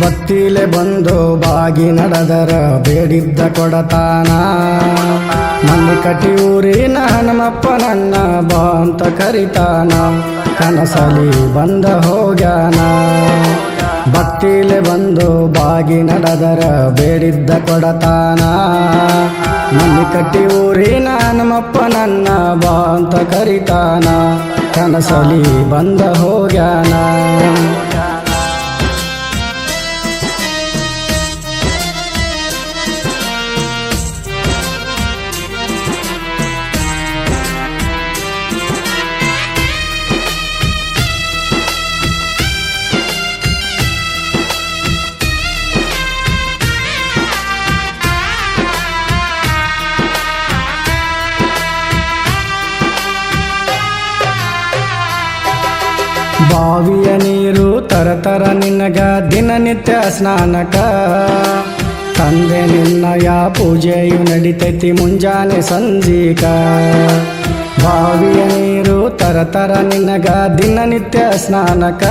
ಭಕ್ತಿಲೆ ಬಂದು ಬಾಗಿ ನಡೆದರ ಬೇಡಿದ್ದ ಕೊಡತಾನ. ಮಲ್ಲಿ ಕಟ್ಟಿ ಊರಿನ ಹನುಮಪ್ಪ ನನ್ನ ಬಾ ಅಂತ ಕರಿತಾನ. ಕನಸಲಿ ಬಂದ ಹೋಗ್ಯಾನ. ಬತ್ತಿಲೆ ಬಂದು ಬಾಗಿ ನಡೆದರ ಬೇಡಿದ್ದ ಕೊಡತಾನ. ಮಲ್ಲಿ ಕಟ್ಟಿ ಊರಿನ ಹನುಮಪ್ಪ ನನ್ನ ಬಾ ಅಂತ ಕರಿತಾನ. ಕನಸಲಿ ಬಂದ ಹೋಗ್ಯಾನ. ಬಾವಿಯ ನೀರು ತರತರ ನಿನಗ ದಿನನಿತ್ಯ ಸ್ನಾನಕ. ತಂದೆ ನಿನ್ನಯ ಪೂಜೆಯು ನಡಿತೈತಿ ಮುಂಜಾನೆ ಸಂಜೀಕ. ಬಾವಿಯ ನೀರು ತರತರ ನಿನಗ ದಿನನಿತ್ಯ ಸ್ನಾನಕ.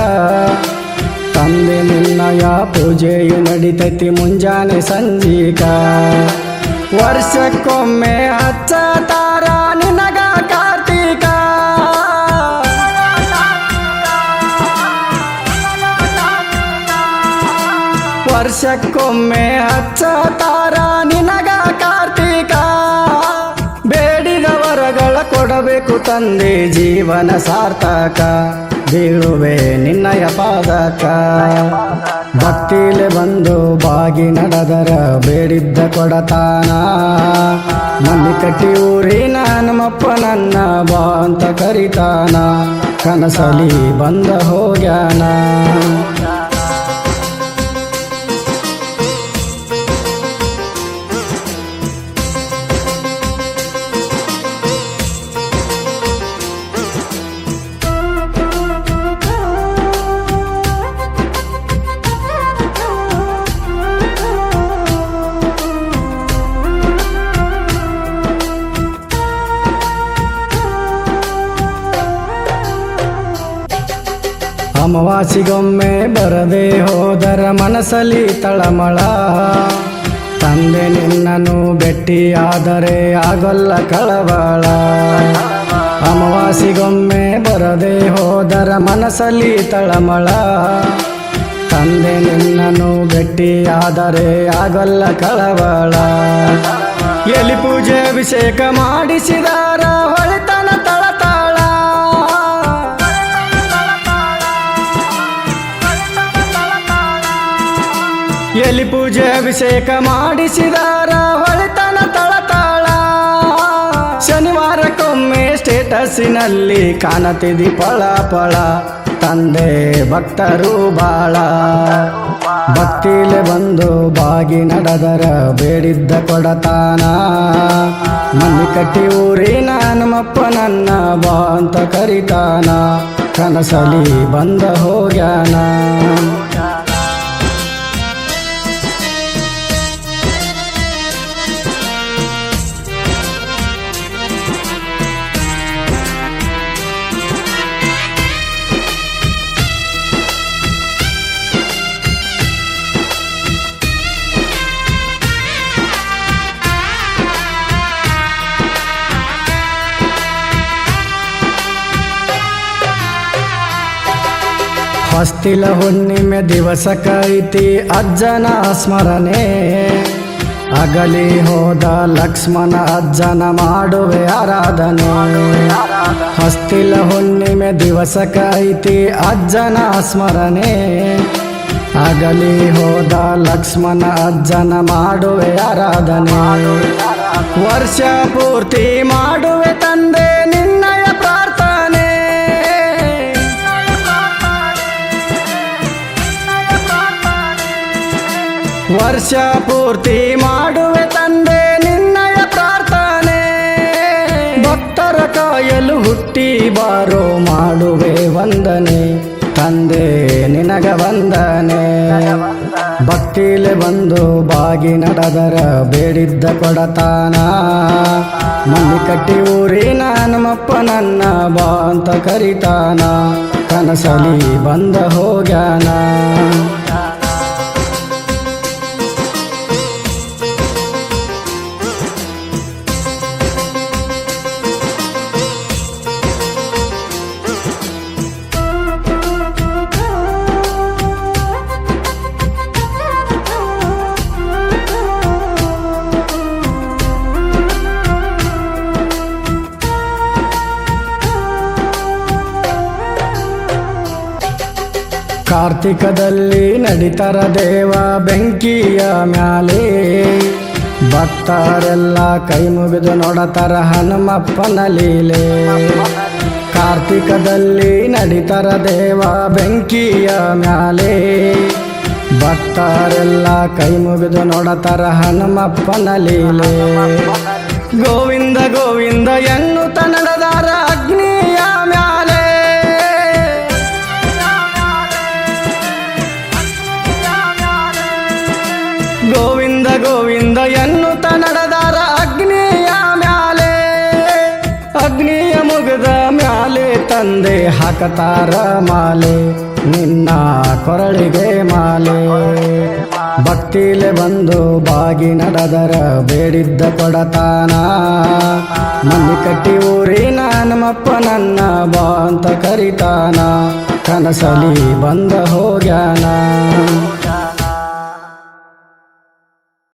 ತಂದೆ ನಿನ್ನಯ ಪೂಜೆಯು ನಡಿತೈತಿ ಮುಂಜಾನೆ ಸಂಜೀಕ. ವರ್ಷಕ್ಕೊಮ್ಮೆ ಹಚ್ಚ ತಾರ ನಿನಗ ವರ್ಷಕ್ಕೊಮ್ಮೆ ಹಚ್ಚ ತಾರ ನಿನಗ ಕಾರ್ತಿಕ. ಬೇಡಿದ ವರಗಳ ಕೊಡಬೇಕು ತಂದೆ ಜೀವನ ಸಾರ್ಥಕ. ಬೀಳುವೆ ನಿನ್ನಯ ಪಾದಕ. ಭಕ್ತಿಲೆ ಬಂದು ಬಾಗಿ ನಡೆದರ ಬೇಡಿದ್ದ ಕೊಡತಾನ. ಮಲ್ಲಿ ಕಟ್ಟಿ ಊರಿನ ನಮ್ಮಪ್ಪ ನನ್ನ ಬಾ ಅಂತ ಕರಿತಾನ. ಕನಸಲಿ ಬಂದ ಹೋಗ್ಯಾನ. ಅಮಾವಾಸಿಗೊಮ್ಮೆ ಬರದೆ ಹೋದರ ಮನಸಲಿ ತಳಮಳ. ತಂದೆ ನಿನ್ನನು ನಿನ್ನನ್ನು ಭೆಟ್ಟಿಯಾದರೆ ಆಗೊಲ್ಲ ಕಳವಳ. ಅಮಾವಾಸಿಗೊಮ್ಮೆ ಬರದೆ ಹೋದರ ಮನಸ್ಸಲ್ಲಿ ತಳಮಳ. ತಂದೆ ನಿನ್ನನು ನಿನ್ನನ್ನು ಭೆಟ್ಟಿಯಾದರೆ ಆಗಲ್ಲ ಕಳವಳ. ಎಲಿ ಪೂಜೆ ಅಭಿಷೇಕ ಮಾಡಿಸಿದಾರ ಪೂಜೆ ಅಭಿಷೇಕ ಮಾಡಿಸಿದಾರ ಹೊಳಿತನ ತಳತಾಳ. ಶನಿವಾರಕ್ಕೊಮ್ಮೆ ಸ್ಟೇಟಸ್ಸಿನಲ್ಲಿ ಕಾಣತಿದಿ ಪಳ ಪಳ ತಂದೆ ಭಕ್ತರು ಬಾಳ. ಭಕ್ತಿಲೆ ಬಂದು ಬಾಗಿ ನಡೆದರ ಬೇಡಿದ್ದ ಕೊಡತಾನ. ಮನೆ ಕಟ್ಟಿ ಊರಿನ ನಮ್ಮಪ್ಪ ನನ್ನ ಬಾ ಅಂತ ಕರಿತಾನ. ಕನಸಲಿ ಬಂದ ಹೋಗ್ಯಾನ. ಹೊಸ್ತಿಲ ಹುಣ್ಣಿಮೆ ದಿವಸ ಕೈತಿ ಅಜ್ಜನ ಸ್ಮರಣೆ. ಅಗಲಿ ಹೋದ ಲಕ್ಷ್ಮಣ ಅಜ್ಜನ ಮಾಡುವೆ ಆರಾಧನೆ. ಹಸ್ತಿಲ ಹುಣ್ಣಿಮೆ ದಿವಸ ಕೈತಿ ಅಜ್ಜನ ಸ್ಮರಣೆ. ಅಗಲಿ ಹೋದ ಲಕ್ಷ್ಮಣ ಅಜ್ಜನ ಮಾಡುವೆ ಆರಾಧನೆ. ವರ್ಷ ಪೂರ್ತಿ ಮಾಡುವೆ ವರ್ಷ ಪೂರ್ತಿ ಮಾಡುವೆ ತಂದೆ, ನಿನ್ನಯ ಪ್ರಾರ್ಥನೆ. ಭಕ್ತರ ಕಾಯಲು ಹುಟ್ಟಿ ಬಾರೋ ಮಾಡುವೆ ವಂದನೆ. ತಂದೆ, ನಿನಗ ವಂದನೆ. ಭಕ್ತಿಲೆ ಬಂದು ಬಾಗಿ ನಡೆದರ ಬೇಡಿದ್ದ ಕೊಡತಾನ. ಮಲ್ಲಿ ಕಟ್ಟಿ ಊರಿನ ನಮ್ಮಪ್ಪ ನನ್ನ ಬಾ ಅಂತ ಕರಿತಾನ. ಕನಸಲಿ ಬಂದ ಹೋಗ್ಯಾನ. ಕಾರ್ತಿಕದಲ್ಲಿ ನಡಿತರ ದೇವ ಬೆಂಕಿಯ ಮ್ಯಾಲೆ. ಭಕ್ತರೆಲ್ಲ ಕೈ ಮುಗಿದು ನೋಡತರ ಹನುಮಪ್ಪನ ಲೀಲೆ. ಕಾರ್ತಿಕದಲ್ಲಿ ನಡಿತರ ದೇವ ಬೆಂಕಿಯ ಮ್ಯಾಲೆ. ಭಕ್ತರೆಲ್ಲ ಕೈ ಮುಗಿದು ನೋಡತರ ಹನುಮಪ್ಪನ ಲೀಲೆ. ಗೋವಿಂದ ಗೋವಿಂದ ಎನ್ನುತ್ತ ನಡೆದಾರ ತಂದೆ ಹಾಕತಾರ ಮಾಲೆ, ನಿನ್ನ ಕೊರಳಿಗೆ ಮಾಲೆ. ಭಕ್ತಿಲೆ ಬಂದು ಬಾಗಿ ನಡೆದರ ಬೇಡಿದ್ದ ಕೊಡತಾನ. ಮಲ್ಲಿ ಕಟ್ಟಿ ಊರಿನ ನಮ್ಮಪ್ಪ ನನ್ನ ಬಾ ಅಂತ ಕರಿತಾನ. ಕನಸಲಿ ಬಂದ ಹೋಗ್ಯಾನ.